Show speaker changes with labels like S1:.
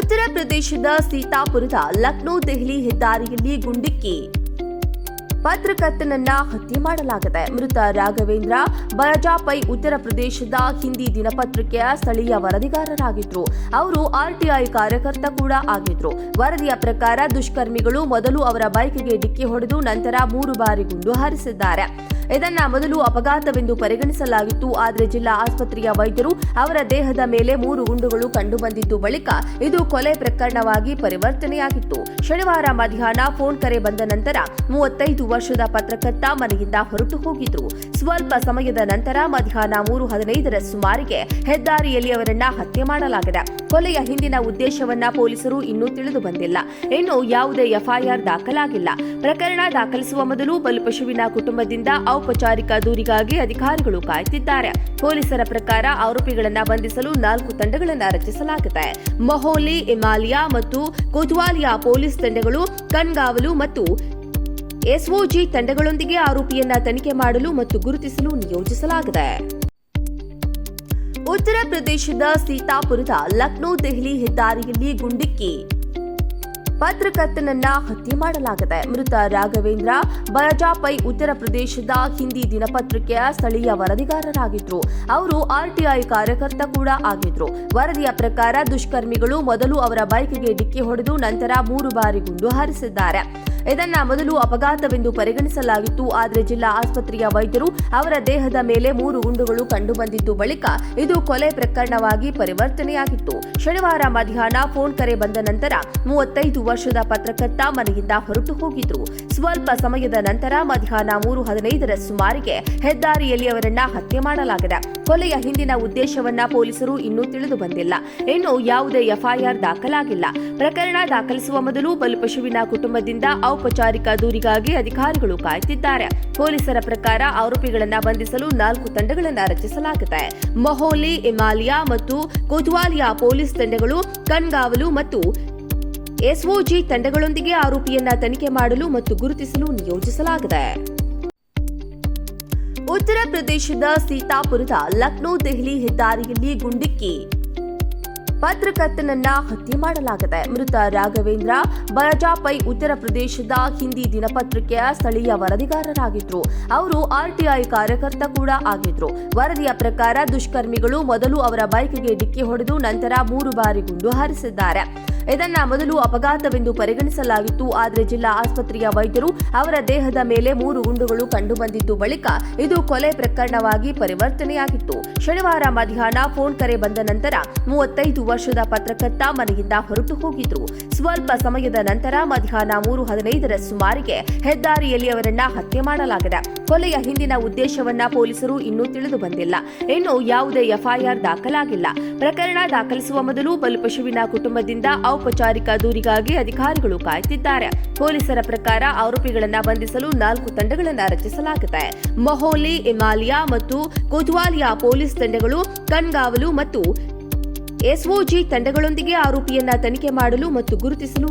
S1: ಉತ್ತರ ಪ್ರದೇಶದ ಸೀತಾಪುರದ ಲಕ್ನೋ ದೆಹಲಿ ಹೆದ್ದಾರಿಯಲ್ಲಿ ಗುಂಡಿಕ್ಕಿ. ಪತ್ರಕರ್ತನನ್ನ ಹತ್ಯೆ ಮಾಡಲಾಗಿದೆ. ಮೃತ ರಾಘವೇಂದ್ರ ಬರಜಾಪೈ ಉತ್ತರ ಪ್ರದೇಶದ ಹಿಂದಿ ದಿನಪತ್ರಿಕೆಯ ಸ್ಥಳೀಯ ವರದಿಗಾರರಾಗಿದ್ರು. ಅವರು ಆರ್ಟಿಐ ಕಾರ್ಯಕರ್ತ ಕೂಡ ಆಗಿದ್ರು. ವರದಿಯ ಪ್ರಕಾರ ದುಷ್ಕರ್ಮಿಗಳು ಮೊದಲು ಅವರ ಬೈಕ್ಗೆ ಡಿಕ್ಕಿ ಹೊಡೆದು ನಂತರ ಮೂರು ಬಾರಿ ಗುಂಡು ಹಾರಿಸಿದ್ದಾರೆ. ಇದನ್ನ ಮೊದಲು ಅಪಘಾತವೆಂದು ಪರಿಗಣಿಸಲಾಗಿತ್ತು. ಆದರೆ ಜಿಲ್ಲಾ ಆಸ್ಪತ್ರೆಯ ವೈದ್ಯರು ಅವರ ದೇಹದ ಮೇಲೆ ಮೂರು ಗುಂಡುಗಳು ಕಂಡುಬಂದಿದ್ದು ಬಳಿಕ ಇದು ಕೊಲೆ ಪ್ರಕರಣವಾಗಿ ಪರಿವರ್ತನೆಯಾಗಿತ್ತು. ಶನಿವಾರ ಮಧ್ಯಾಹ್ನ ಫೋನ್ ಕರೆ ಬಂದ ನಂತರ ಮೂವತ್ತೈದು ವರ್ಷದ ಪತ್ರಕರ್ತ ಮನೆಯಿಂದ ಹೊರಟು ಹೋಗಿದ್ರು. ಸ್ವಲ್ಪ ಸಮಯದ ನಂತರ ಮಧ್ಯಾಹ್ನ ಮೂರು ಹದಿನೈದರ ಸುಮಾರಿಗೆ ಹೆದ್ದಾರಿಯಲ್ಲಿ ಅವರನ್ನ ಹತ್ಯೆ ಮಾಡಲಾಗಿದೆ. ಕೊಲೆಯ ಹಿಂದಿನ ಉದ್ದೇಶವನ್ನ ಪೊಲೀಸರು ಇನ್ನೂ ತಿಳಿದು ಬಂದಿಲ್ಲ. ಇನ್ನು ಯಾವುದೇ ಎಫ್ಐಆರ್ ದಾಖಲಾಗಿಲ್ಲ. ಪ್ರಕರಣ ದಾಖಲಿಸುವ ಮೊದಲು ಬಲಿಪಶುವಿನ ಕುಟುಂಬದಿಂದ ಔಪಚಾರಿಕ ದೂರಿಗಾಗಿ ಅಧಿಕಾರಿಗಳು ಕಾಯುತ್ತಿದ್ದಾರೆ. ಪೊಲೀಸರ ಪ್ರಕಾರ ಆರೋಪಿಗಳನ್ನು ಬಂಧಿಸಲು ನಾಲ್ಕು ತಂಡಗಳನ್ನು ರಚಿಸಲಾಗಿದೆ. ಮೊಹೋಲಿ ಇಮಾಲಿಯಾ ಮತ್ತು ಕೊತ್ವಾಲಿಯಾ ಪೊಲೀಸ್ ತಂಡಗಳು, ಕಣ್ಗಾವಲು ಮತ್ತು ಎಸ್ಒಜಿ ತಂಡಗಳೊಂದಿಗೆ ಆರೋಪಿಯನ್ನ ತನಿಖೆ ಮಾಡಲು ಮತ್ತು ಗುರುತಿಸಲು ನಿಯೋಜಿಸಲಾಗಿದೆ. ಉತ್ತರ ಪ್ರದೇಶದ ಸೀತಾಪುರದ ಲಕ್ನೋ ದೆಹಲಿ ಹೆದ್ದಾರಿಯಲ್ಲಿ ಗುಂಡಿಕ್ಕಿ ಪತ್ರಕರ್ತನನ್ನ ಹತ್ಯೆ ಮಾಡಲಾಗಿದೆ ಮೃತ ರಾಘವೇಂದ್ರ ಬರಜಾಪೈ ಉತ್ತರ ಪ್ರದೇಶದ ಹಿಂದಿ ದಿನಪತ್ರಿಕೆಯ ಸ್ಥಳೀಯ ವರದಿಗಾರರಾಗಿದ್ರು. ಅವರು ಆರ್ಟಿಐ ಕಾರ್ಯಕರ್ತ ಕೂಡ ಆಗಿದ್ರು. ವರದಿಯ ಪ್ರಕಾರ ದುಷ್ಕರ್ಮಿಗಳು ಮೊದಲು ಅವರ ಬೈಕ್ಗೆ ಡಿಕ್ಕಿ ಹೊಡೆದು ನಂತರ ಮೂರು ಬಾರಿ ಗುಂಡು ಹಾರಿಸಿದ್ದಾರೆ. ಇದನ್ನ ಮೊದಲು ಅಪಘಾತವೆಂದು ಪರಿಗಣಿಸಲಾಗಿತ್ತು. ಆದರೆ ಜಿಲ್ಲಾ ಆಸ್ಪತ್ರೆಯ ವೈದ್ಯರು ಅವರ ದೇಹದ ಮೇಲೆ ಮೂರು ಗುಂಡುಗಳು ಕಂಡುಬಂದಿದ್ದು ಬಳಿಕ ಇದು ಕೊಲೆ ಪ್ರಕರಣವಾಗಿ ಪರಿವರ್ತನೆಯಾಗಿತ್ತು. ಶನಿವಾರ ಮಧ್ಯಾಹ್ನ ಫೋನ್ ಕರೆ ಬಂದ ನಂತರ ಮೂವತ್ತೈದು ವರ್ಷದ ಪತ್ರಕರ್ತ ಮನೆಯಿಂದ ಹೊರಟು ಹೋಗಿದ್ರು. ಸ್ವಲ್ಪ ಸಮಯದ ನಂತರ ಮಧ್ಯಾಹ್ನ ಮೂರು ಹದಿನೈದರ ಸುಮಾರಿಗೆ ಹೆದ್ದಾರಿಯಲ್ಲಿ ಅವರನ್ನ ಹತ್ಯೆ ಮಾಡಲಾಗಿದೆ. ಕೊಲೆಯ ಹಿಂದಿನ ಉದ್ದೇಶವನ್ನ ಪೊಲೀಸರು ಇನ್ನೂ ತಿಳಿದು ಬಂದಿಲ್ಲ. ಇನ್ನು ಯಾವುದೇ ಎಫ್ಐಆರ್ ದಾಖಲಾಗಿಲ್ಲ. ಪ್ರಕರಣ ದಾಖಲಿಸುವ ಮೊದಲು ಬಲಿಪಶುವಿನ ಕುಟುಂಬದಿಂದ ಔಪಚಾರಿಕ ದೂರಿಗಾಗಿ ಅಧಿಕಾರಿಗಳು ಕಾಯ್ತಿದ್ದಾರೆ ಪೊಲೀಸರ ಪ್ರಕಾರ ಆರೋಪಿಗಳನ್ನ ಬಂಧಿಸಲು ನಾಲ್ಕು ತಂಡಗಳನ್ನು ರಚಿಸಲಾಗಿದೆ. ಮೊಹೋಲಿ, ಇಮಾಲಿಯಾ ಮತ್ತು ಕೊತ್ವಾಲಿಯಾ ಪೊಲೀಸ್ ತಂಡಗಳು ಕಣ್ಗಾವಲು ಮತ್ತು ಎಸ್ಒಜಿ ತಂಡಗಳೊಂದಿಗೆ ಆರೋಪಿಯನ್ನ ತನಿಖೆ ಮಾಡಲು ಮತ್ತು ಗುರುತಿಸಲು ನಿಯೋಜಿಸಲಾಗಿದೆ. ಉತ್ತರ ಪ್ರದೇಶದ ಸೀತಾಪುರದ ಲಕ್ನೋ ದೆಹಲಿ ಹೆದ್ದಾರಿಯಲ್ಲಿ ಗುಂಡಿಕ್ಕಿ ಪತ್ರಕರ್ತನನ್ನ ಹತ್ಯೆ ಮಾಡಲಾಗಿದೆ ಮೃತ ರಾಘವೇಂದ್ರ ಬರಜಾಪೈ ಉತ್ತರ ಪ್ರದೇಶದ ಹಿಂದಿ ದಿನಪತ್ರಿಕೆಯ ಸ್ಥಳೀಯ ವರದಿಗಾರರಾಗಿದ್ರು. ಅವರು ಆರ್ಟಿಐ ಕಾರ್ಯಕರ್ತ ಕೂಡ ಆಗಿದ್ರು. ವರದಿಯ ಪ್ರಕಾರ ದುಷ್ಕರ್ಮಿಗಳು ಮೊದಲು ಅವರ ಬೈಕ್ಗೆ ಡಿಕ್ಕಿ ಹೊಡೆದು ನಂತರ ಮೂರು ಬಾರಿ ಗುಂಡು ಹಾರಿಸಿದ್ದಾರೆ. ಇದನ್ನ ಮೊದಲು ಅಪಘಾತವೆಂದು ಪರಿಗಣಿಸಲಾಗಿತ್ತು. ಆದರೆ ಜಿಲ್ಲಾ ಆಸ್ಪತ್ರೆಯ ವೈದ್ಯರು ಅವರ ದೇಹದ ಮೇಲೆ ಮೂರು ಗುಂಡುಗಳು ಕಂಡುಬಂದಿದ್ದು ಬಳಿಕ ಇದು ಕೊಲೆ ಪ್ರಕರಣವಾಗಿ ಪರಿವರ್ತನೆಯಾಗಿತ್ತು. ಶನಿವಾರ ಮಧ್ಯಾಹ್ನ ಫೋನ್ ಕರೆ ಬಂದ ನಂತರ ಮೂವತ್ತೈದು ವರ್ಷದ ಪತ್ರಕರ್ತ ಮನೆಯಿಂದ ಹೊರಟು ಹೋಗಿದ್ರು. ಸ್ವಲ್ಪ ಸಮಯದ ನಂತರ ಮಧ್ಯಾಹ್ನ ಮೂರು ಹದಿನೈದರ ಸುಮಾರಿಗೆ ಹೆದ್ದಾರಿಯಲ್ಲಿ ಅವರನ್ನ ಹತ್ಯೆ ಮಾಡಲಾಗಿದೆ. ಕೊಲೆಯ ಹಿಂದಿನ ಉದ್ದೇಶವನ್ನ ಪೊಲೀಸರು ಇನ್ನೂ ತಿಳಿದು ಬಂದಿಲ್ಲ. ಇನ್ನು ಯಾವುದೇ ಎಫ್ಐಆರ್ ದಾಖಲಾಗಿಲ್ಲ. ಪ್ರಕರಣ ದಾಖಲಿಸುವ ಮೊದಲು ಬಲಿಪಶುವಿನ ಕುಟುಂಬದಿಂದ ಔಪಚಾರಿಕ ದೂರಿಗಾಗಿ ಅಧಿಕಾರಿಗಳು ಕಾಯ್ತಿದ್ದಾರೆ ಪೊಲೀಸರ ಪ್ರಕಾರ ಆರೋಪಿಗಳನ್ನ ಬಂಧಿಸಲು ನಾಲ್ಕು ತಂಡಗಳನ್ನು ರಚಿಸಲಾಗಿದೆ. ಮೊಹೋಲಿ ಇಮಾಲಿಯಾ ಮತ್ತು ಕೊತ್ವಾಲಿಯಾ ಪೊಲೀಸ್ ತಂಡಗಳು ಕಣ್ಗಾವಲು ಮತ್ತು ಎಸ್ಒಜಿ ತಂಡಗಳೊಂದಿಗೆ ಆರೋಪಿಯನ್ನ ತನಿಖೆ ಮಾಡಲು ಮತ್ತು ಗುರುತಿಸಲು